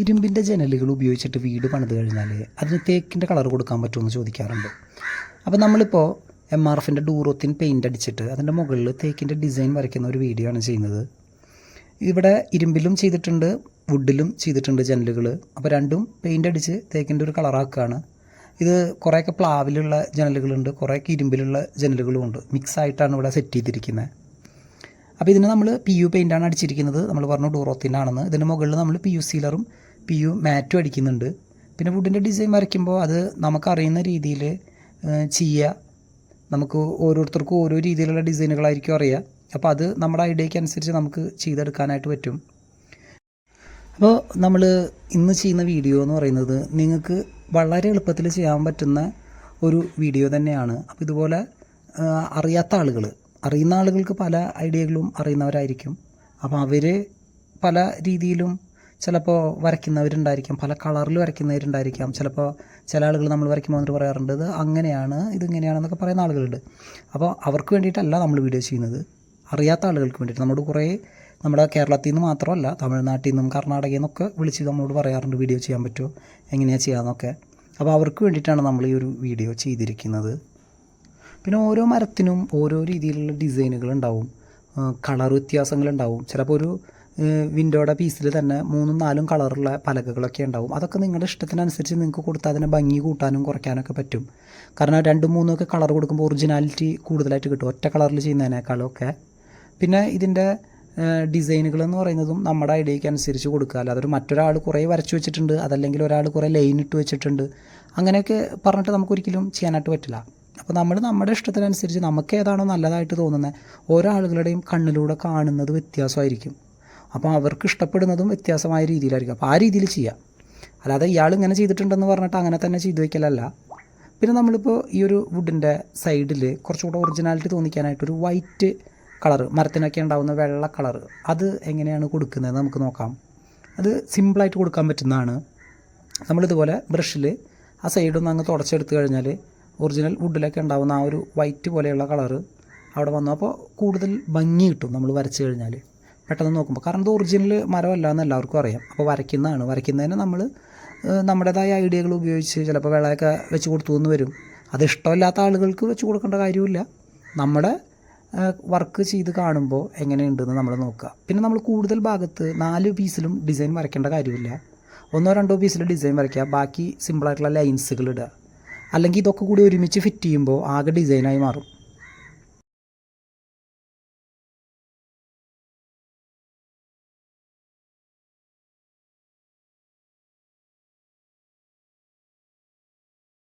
ഇരുമ്പിന്റെ ജനലുകൾ ഉപയോഗിച്ചിട്ട് വീട് പണിത് കഴിഞ്ഞാൽ അതിന് തേക്കിന്റെ കളർ കൊടുക്കാൻ പറ്റുമെന്ന് ചോദിക്കാറുണ്ട്. അപ്പോൾ നമ്മളിപ്പോൾ എം ആർ എഫിന്റെ ഡൂറോത്തിൻ പെയിന്റ് അടിച്ചിട്ട് അതിന്റെ മുകളിൽ തേക്കിന്റെ ഡിസൈൻ വരയ്ക്കുന്ന ഒരു വീഡിയോ ആണ് ചെയ്യുന്നത്. ഇവിടെ ഇരുമ്പിലും ചെയ്തിട്ടുണ്ട് വുഡിലും ചെയ്തിട്ടുണ്ട് ജനലുകൾ അപ്പോൾ രണ്ടും പെയിന്റ് അടിച്ച് തേക്കിന്റെ ഒരു കളറാക്കുകയാണ് ഇത് കുറേയൊക്കെ പ്ലാവിലുള്ള ജനലുകളുണ്ട് കുറേയൊക്കെ ഇരുമ്പിലുള്ള ജനലുകളും ഉണ്ട്. മിക്സ് ആയിട്ടാണ് ഇവിടെ സെറ്റ് ചെയ്തിരിക്കുന്നത് അപ്പോൾ ഇതിന് നമ്മൾ പി യു പെയിന്റാണ് അടിച്ചിരിക്കുന്നത്. നമ്മൾ പറഞ്ഞു ഡൂറോത്തിനാണെന്ന് ഇതിന് മുകളിൽ നമ്മൾ പി യു സീലറും പി യു മാറ്റും അടിക്കുന്നുണ്ട്. പിന്നെ വുഡിന്റെ ഡിസൈൻ വരയ്ക്കുമ്പോൾ അത് നമുക്കറിയുന്ന രീതിയിൽ ചെയ്യുക നമുക്ക് ഓരോരുത്തർക്കും ഓരോ രീതിയിലുള്ള ഡിസൈനുകളായിരിക്കും അറിയുക അപ്പോൾ അത് നമ്മുടെ ഐഡിയയ്ക്ക് അനുസരിച്ച് നമുക്ക് ചെയ്തെടുക്കാനായിട്ട് പറ്റും. അപ്പോൾ നമ്മൾ ഇന്ന് ചെയ്യുന്ന വീഡിയോ എന്ന് പറയുന്നത് നിങ്ങൾക്ക് വളരെ എളുപ്പത്തിൽ ചെയ്യാൻ പറ്റുന്ന ഒരു വീഡിയോ തന്നെയാണ്. അപ്പോൾ ഇതുപോലെ അറിയാത്ത ആളുകൾ അറിയുന്ന ആളുകൾക്ക് പല ഐഡിയകളും അറിയുന്നവരായിരിക്കും. അപ്പോൾ അവർ പല രീതിയിലും ചിലപ്പോൾ വരയ്ക്കുന്നവരുണ്ടായിരിക്കാം പല കളറിൽ വരയ്ക്കുന്നവരുണ്ടായിരിക്കാം. ചിലപ്പോൾ ചില ആളുകൾ നമ്മൾ വരയ്ക്കുമ്പോൾ എന്നിട്ട് പറയാറുണ്ട് ഇത് അങ്ങനെയാണ് ഇതിങ്ങനെയാണെന്നൊക്കെ പറയുന്ന ആളുകളുണ്ട്. അപ്പോൾ അവർക്ക് വേണ്ടിയിട്ടല്ല നമ്മൾ വീഡിയോ ചെയ്യുന്നത്. അറിയാത്ത ആളുകൾക്ക് വേണ്ടിയിട്ട്. നമ്മുടെ കുറേ നമ്മുടെ കേരളത്തിൽ നിന്ന് മാത്രമല്ല തമിഴ്നാട്ടിൽ നിന്നും കർണാടകയിൽ നിന്നൊക്കെ വിളിച്ച് നമ്മളോട് പറയാറുണ്ട് വീഡിയോ ചെയ്യാൻ പറ്റുമോ? എങ്ങനെയാണ് ചെയ്യാമെന്നൊക്കെ അപ്പോൾ അവർക്ക് വേണ്ടിയിട്ടാണ് നമ്മൾ ഈ ഒരു വീഡിയോ ചെയ്തിരിക്കുന്നത്. പിന്നെ ഓരോ മരത്തിനും ഓരോ രീതിയിലുള്ള ഡിസൈനുകൾ ഉണ്ടാവും. കളർ വ്യത്യാസങ്ങളുണ്ടാവും ചിലപ്പോൾ ഒരു വിൻഡോയുടെ പീസിൽ തന്നെ മൂന്നും നാലും കളറുള്ള പലകകളൊക്കെ ഉണ്ടാവും. അതൊക്കെ നിങ്ങളുടെ ഇഷ്ടത്തിനനുസരിച്ച് നിങ്ങൾക്ക് കൊടുത്താൽ അതിനെ ഭംഗി കൂട്ടാനും കുറയ്ക്കാനൊക്കെ പറ്റും. കാരണം രണ്ടും മൂന്നും ഒക്കെ കളർ കൊടുക്കുമ്പോൾ ഒറിജിനാലിറ്റി കൂടുതലായിട്ട് കിട്ടും. ഒറ്റ കളറിൽ ചെയ്യുന്നതിനേക്കാളൊക്കെ. പിന്നെ ഇതിന്റെ ഡിസൈനുകൾ എന്ന് പറയുന്നതും നമ്മുടെ ഐഡിയയ്ക്ക് അനുസരിച്ച് കൊടുക്കുക. അല്ലാതെ മറ്റൊരാൾ കുറേ വരച്ചു വെച്ചിട്ടുണ്ട്. അതല്ലെങ്കിൽ ഒരാൾ കുറേ ലൈൻ ഇട്ട് വെച്ചിട്ടുണ്ട്. അങ്ങനെയൊക്കെ പറഞ്ഞിട്ട് നമുക്കൊരിക്കലും ചെയ്യാനായിട്ട് പറ്റില്ല. അപ്പോൾ നമ്മൾ നമ്മുടെ ഇഷ്ടത്തിനനുസരിച്ച് നമുക്ക് ഏതാണോ നല്ലതായിട്ട് തോന്നുന്നത് ഓരോ ആളുകളുടെയും കണ്ണിലൂടെ കാണുന്നത് വ്യത്യാസമായിരിക്കും. അപ്പോൾ അവർക്ക് ഇഷ്ടപ്പെടുന്നതും വ്യത്യാസമായ രീതിയിലായിരിക്കും. അപ്പോൾ ആ രീതിയിൽ ചെയ്യാം. അല്ലാതെ ഇയാൾ ഇങ്ങനെ ചെയ്തിട്ടുണ്ടെന്ന് പറഞ്ഞിട്ട് അങ്ങനെ തന്നെ ചെയ്തു വയ്ക്കലല്ല പിന്നെ നമ്മളിപ്പോൾ ഈ ഒരു വുഡിന്റെ സൈഡിൽ കുറച്ചുകൂടെ ഒറിജിനാലിറ്റി തോന്നിക്കാനായിട്ട് ഒരു വൈറ്റ് കളർ മരത്തിനൊക്കെ ഉണ്ടാകുന്ന വെള്ള കളർ അത് എങ്ങനെയാണ് കൊടുക്കുന്നത് നമുക്ക് നോക്കാം. അത് സിമ്പിളായിട്ട് കൊടുക്കാൻ പറ്റുന്നതാണ്. നമ്മളിതുപോലെ ബ്രഷിൽ ആ സൈഡൊന്ന് അങ്ങ് തുടച്ചെടുത്ത് കഴിഞ്ഞാൽ ഒറിജിനൽ വുഡിലൊക്കെ ഉണ്ടാകുന്ന ആ ഒരു വൈറ്റ് പോലെയുള്ള കളറ് അവിടെ വന്നു. അപ്പോൾ കൂടുതൽ ഭംഗി കിട്ടും നമ്മൾ വരച്ച് കഴിഞ്ഞാൽ. പെട്ടെന്ന് നോക്കുമ്പോൾ കാരണം ഇത് ഒറിജിനൽ മരമല്ല എന്ന് എല്ലാവർക്കും അറിയാം. അപ്പോൾ വരയ്ക്കുന്നതാണ്. വരയ്ക്കുന്നതിന് നമ്മൾ നമ്മുടേതായ ഐഡിയകൾ ഉപയോഗിച്ച് ചിലപ്പോൾ വെള്ളമൊക്കെ വെച്ച് കൊടുത്തു എന്ന് വരും. അത് ഇഷ്ടമില്ലാത്ത ആളുകൾക്ക് വെച്ച് കൊടുക്കേണ്ട കാര്യമില്ല. നമ്മുടെ വർക്ക് ചെയ്ത് കാണുമ്പോൾ എങ്ങനെയുണ്ടെന്ന് നമ്മൾ നോക്കുക. പിന്നെ നമ്മൾ കൂടുതൽ ഭാഗത്ത് നാല് പീസിലും ഡിസൈൻ വരയ്ക്കേണ്ട കാര്യമില്ല. ഒന്നോ രണ്ടോ പീസിൽ ഡിസൈൻ വരയ്ക്കുക. ബാക്കി സിമ്പിളായിട്ടുള്ള ലൈൻസുകൾ ഇടുക. അല്ലെങ്കിൽ ഇതൊക്കെ കൂടി ഒരുമിച്ച് ഫിറ്റ് ചെയ്യുമ്പോൾ ആകെ ഡിസൈനായി മാറും.